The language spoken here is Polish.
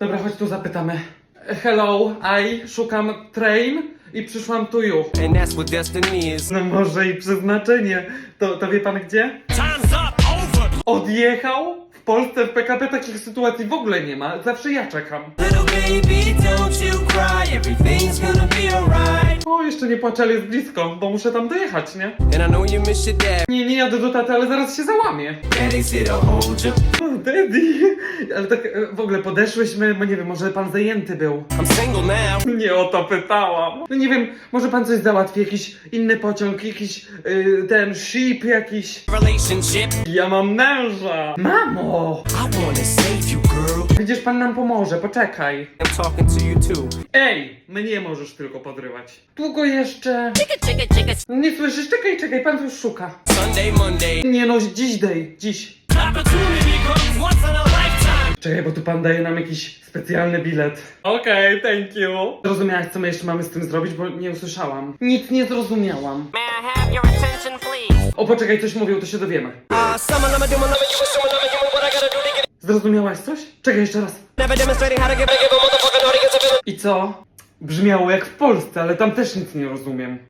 Dobra, chodź tu zapytamy. Hello, I szukam train i przyszłam tu you. And that's what destiny is. No może i przeznaczenie. To, to wie pan gdzie? Time's up, over. Odjechał? W Polsce w PKP takich sytuacji w ogóle nie ma. Zawsze ja czekam. Little baby, don't you cry. Everything's jeszcze nie płaczę, ale jest blisko, bo muszę tam dojechać, nie? And I know you miss your dad. Nie, nie jadę do taty, ale zaraz się załamię. Daddy's here to hold you. O, daddy! Ale tak e, w ogóle podeszłyśmy, bo nie wiem, może pan zajęty był. I'm single now. Nie o to pytałam. No nie wiem, może pan coś załatwi, jakiś inny pociąg, jakiś y, ten ship jakiś. Relationship. Ja mam męża. Mamo! I wanna save you, Widzisz, pan nam pomoże, poczekaj. I'm talking to you too. Ej, mnie możesz tylko podrywać. Długo jeszcze. No nie słyszysz? Czekaj, czekaj, pan już szuka. Sunday, Monday. Nie no, dziś daj, dziś. Opportunity comes once in a lifetime. Czekaj, bo tu pan daje nam jakiś specjalny bilet. Okej, thank you. Zrozumiałaś, co my jeszcze mamy z tym zrobić, bo nie usłyszałam. Nic nie zrozumiałam. May I have your attention, please? O, poczekaj, coś mówią, to się dowiemy. Uh, summer, I'm a doing, I'm a you, a you, what I gotta do to get Zrozumiałaś coś? Czekaj jeszcze raz. I co? Brzmiało jak w Polsce, ale tam też nic nie rozumiem.